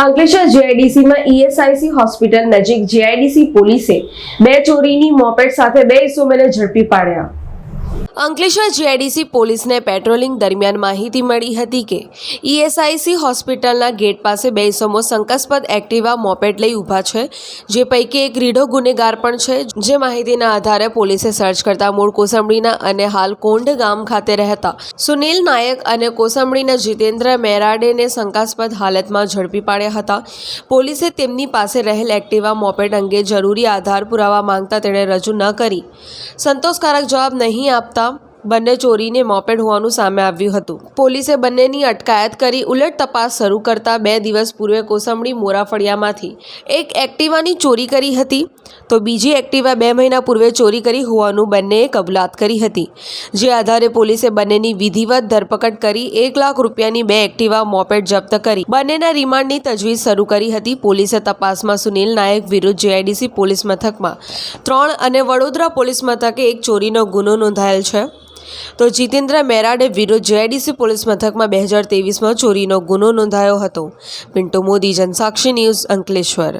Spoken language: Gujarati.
અંકલેશ્વર જીઆઈડીસીમાં ઈએસઆઈસી હોસ્પિટલ નજીક જીઆઈડીસી પોલીસે બે ચોરીની મોપેડ સાથે બે ઇસમોને ઝડપી પાડ્યા. અંકલેશ્વર જીઆઈડીસી પોલીસને પેટ્રોલિંગ દરમિયાન માહિતી મળી હતી કે ઈએસઆઈસી હોસ્પિટલના ગેટ પાસે બે ઇસમો શંકાસ્પદ એક્ટિવા મોપેડ લઈ ઊભા છે, જે પૈકી એક રીઢો ગુનેગાર પણ છે, જે માહિતીના આધારે પોલીસે સર્ચ કરતા મૂળ કોસંબડીના અને હાલ કોંડ ગામ ખાતે રહેતા સુનિલ નાયક અને કોસંબડીના જીતેન્દ્ર મેરાડેને શંકાસ્પદ હાલતમાં ઝડપી પાડ્યા હતા. પોલીસે તેમની પાસે રહેલ એક્ટિવા મોપેડ અંગે જરૂરી આધાર પુરાવા માંગતા તેણે રજૂ ન કરી. સંતોષકારક જવાબ નહીં చెప్తాం બંને ચોરીને મોપેડ હોવાનું સામે આવ્યું હતું. પોલીસે બંનેની અટકાયત કરી ઉલટ તપાસ શરૂ કરતા બે દિવસ પૂર્વે કોસંબડી મોરાફળિયામાંથી એક એક્ટિવાની ચોરી કરી હતી, તો બીજી એક્ટિવા બે મહિના પૂર્વે ચોરી કરી હોવાનું બંનેએ કબૂલાત કરી હતી. જે આધારે પોલીસે બંનેની વિધિવત ધરપકડ કરી એક લાખ રૂપિયાની બે એક્ટિવા મોપેડ જપ્ત કરી. બંનેના રિમાન્ડની તજવીજ શરૂ કરી હતી પોલીસે તપાસમાં સુનિલ નાયક વિરુદ્ધ જેઆઈડીસી પોલીસ મથકમાં ત્રણ અને વડોદરા પોલીસ મથકે એક ચોરીનો ગુનો નોંધાયેલ છે. તો જીતેન્દ્ર મેરાડે વિરુદ્ધ જેડીસી પોલીસ મથકમાં બે હજાર તેવીસમાં ચોરીનો ગુનો નોંધાયો હતો. પિન્ટુ મોદી, જનસાક્ષી ન્યૂઝ અંકલેશ્વર.